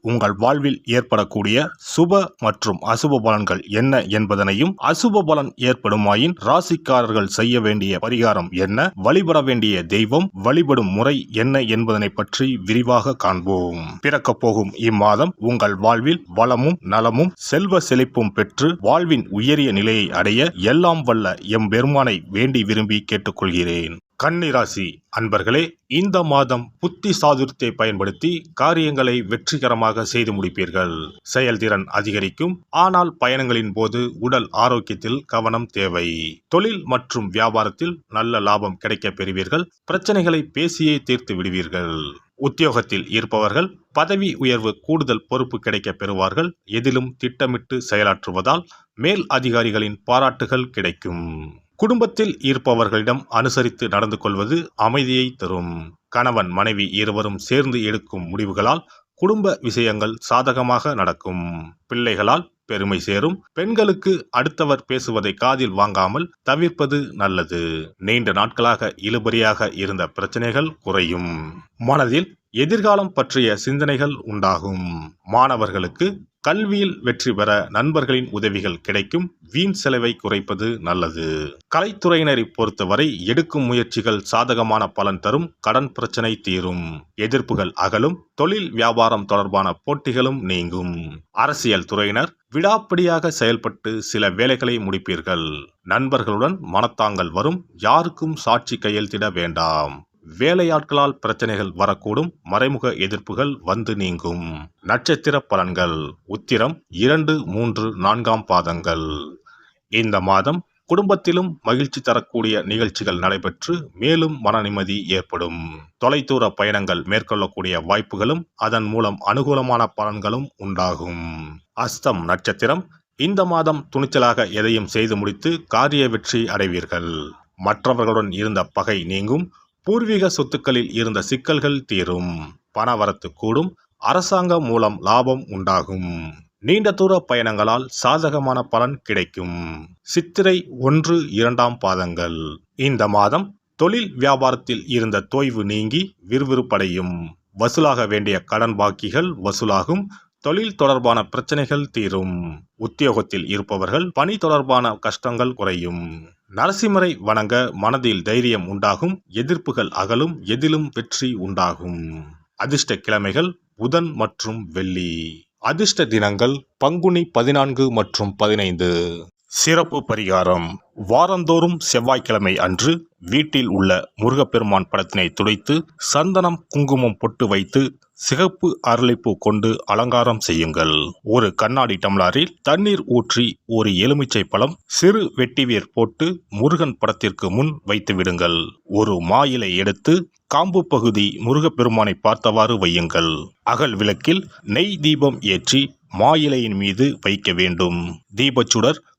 உங்கள் வாழ்வில் ஏற்படக்கூடிய சுப மற்றும் அசுப பலன்கள் என்ன என்பதனையும் அசுப பலன் ஏற்படுமாயின் ராசிக்காரர்கள் செய்ய வேண்டிய பரிகாரம் என்ன? வழிபட வேண்டிய தெய்வம் வழிபடும் முறை என்ன என்பதனை பற்றி விரிவாக காண்போம். பிறக்கப் போகும் இம்மாதம் உங்கள் வாழ்வில் வளமும் நலமும் செல்வ செழிப்பும் பெற்று வாழ்வின் உயரிய நிலையை அடைய எல்லாம் வல்ல எம் பெருமானை வேண்டி விரும்பி கேட்டுக்கொள்கிறேன். கன்னிராசி அன்பர்களே இந்த மாதம் புத்தி சாதுரியத்தை பயன்படுத்தி காரியங்களை வெற்றிகரமாக செய்து முடிப்பீர்கள். செயல்திறன் அதிகரிக்கும் ஆனால் பயணங்களின் போது உடல் ஆரோக்கியத்தில் கவனம் தேவை. தொழில் மற்றும் வியாபாரத்தில் நல்ல லாபம் கிடைக்கப் பெறுவீர்கள் பிரச்சனைகளை பேசியே தீர்த்து விடுவீர்கள். உத்தியோகத்தில் இருப்பவர்கள் பதவி உயர்வு கூடுதல் பொறுப்பு கிடைக்கப் பெறுவார்கள் எதிலும் திட்டமிட்டு செயலாற்றுவதால் மேல் அதிகாரிகளின் பாராட்டுகள் கிடைக்கும். குடும்பத்தில் இருப்பவர்களிடம் அனுசரித்து நடந்து கொள்வது அமைதியை தரும். கணவன் மனைவி இருவரும் சேர்ந்து எடுக்கும் முடிவுகளால் குடும்ப விஷயங்கள் சாதகமாக நடக்கும். பிள்ளைகளால் பெருமை சேரும். பெண்களுக்கு அடுத்தவர் பேசுவதை காதில் வாங்காமல் தவிர்ப்பது நல்லது. நீண்ட நாட்களாக இழுபறியாக இருந்த பிரச்சனைகள் குறையும். மனதில் எதிர்காலம் பற்றிய சிந்தனைகள் உண்டாகும். மாணவர்களுக்கு கல்வியில் வெற்றி பெற நண்பர்களின் உதவிகள் கிடைக்கும். வீண் செலவை குறைப்பது நல்லது. கலைத்துறையினரை பொறுத்தவரை எடுக்கும் முயற்சிகள் சாதகமான பலன் தரும் கடன் பிரச்சனை தீரும். எதிர்ப்புகள் அகலும் தொழில் வியாபாரம் தொடர்பான போட்டிகளும் நீங்கும். அரசியல் துறையினர் விடாப்பிடியாக செயல்பட்டு சில வேலைகளை முடிப்பீர்கள். நண்பர்களுடன் மனத்தாங்கள் வரும் யாருக்கும் சாட்சி கையெழுத்திட வேண்டாம். வேலையாட்களால் பிரச்சனைகள் வரக்கூடும் மறைமுக எதிர்ப்புகள் வந்து நீங்கும். நட்சத்திர பலன்கள். உத்திரம் இரண்டு மூன்று நான்காம் பாதங்கள். இந்த மாதம் குடும்பத்திலும் மகிழ்ச்சி தரக்கூடிய நிகழ்ச்சிகள் நடைபெற்று மேலும் மன நிம்மதி ஏற்படும். தொலைதூர பயணங்கள் மேற்கொள்ளக்கூடிய வாய்ப்புகளும் அதன் மூலம் அனுகூலமான பலன்களும் உண்டாகும். அஸ்தம் நட்சத்திரம். இந்த மாதம் துணிச்சலாக எதையும் செய்து முடித்து காரிய வெற்றி அடைவீர்கள். மற்றவர்களுடன் இருந்த பகை நீங்கும். பூர்வீக சொத்துக்களில் இருந்த சிக்கல்கள் தீரும். பணவரத்து கூடும். அரசாங்கம் மூலம் லாபம் உண்டாகும். நீண்ட தூர பயணங்களால் சாதகமான பலன் கிடைக்கும். சித்திரை ஒன்று இரண்டாம் பாதங்கள். இந்த மாதம் தொழில் வியாபாரத்தில் இருந்த தொய்வு நீங்கி விறுவிறுப்படையும். வசூலாக வேண்டிய கடன் பாக்கிகள் வசூலாகும். தொழில் தொடர்பான பிரச்சனைகள் தீரும். உத்தியோகத்தில் இருப்பவர்கள் பணி தொடர்பான கஷ்டங்கள் குறையும். நரசிம்மரை வணங்க மனதில் தைரியம் உண்டாகும். எதிர்ப்புகள் அகலும் எதிலும் வெற்றி உண்டாகும். அதிர்ஷ்ட கிழமைகள் புதன் மற்றும் வெள்ளி. அதிர்ஷ்ட தினங்கள் பங்குனி பதினான்கு மற்றும் பதினைந்து. சிறப்பு பரிகாரம். வாரந்தோறும் செவ்வாய்க்கிழமை அன்று வீட்டில் உள்ள முருகப்பெருமான் படத்தினை துடைத்து சந்தனம் குங்குமம் பொட்டு வைத்து சிகப்பு அரளிப்பூ கொண்டு அலங்காரம் செய்யுங்கள். ஒரு கண்ணாடி டம்ளாரில் தண்ணீர் ஊற்றி ஒரு எலுமிச்சை பழம் சிறு வெட்டிவேர் போட்டு முருகன் படத்திற்கு முன் வைத்து விடுங்கள். ஒரு மாயிலை எடுத்து காம்பு பகுதி முருகப்பெருமானை பார்த்தவாறு வையுங்கள். அகல் விளக்கில் நெய் தீபம் ஏற்றி மாயிலையின் மீது வைக்க வேண்டும். தீபச்சுடர்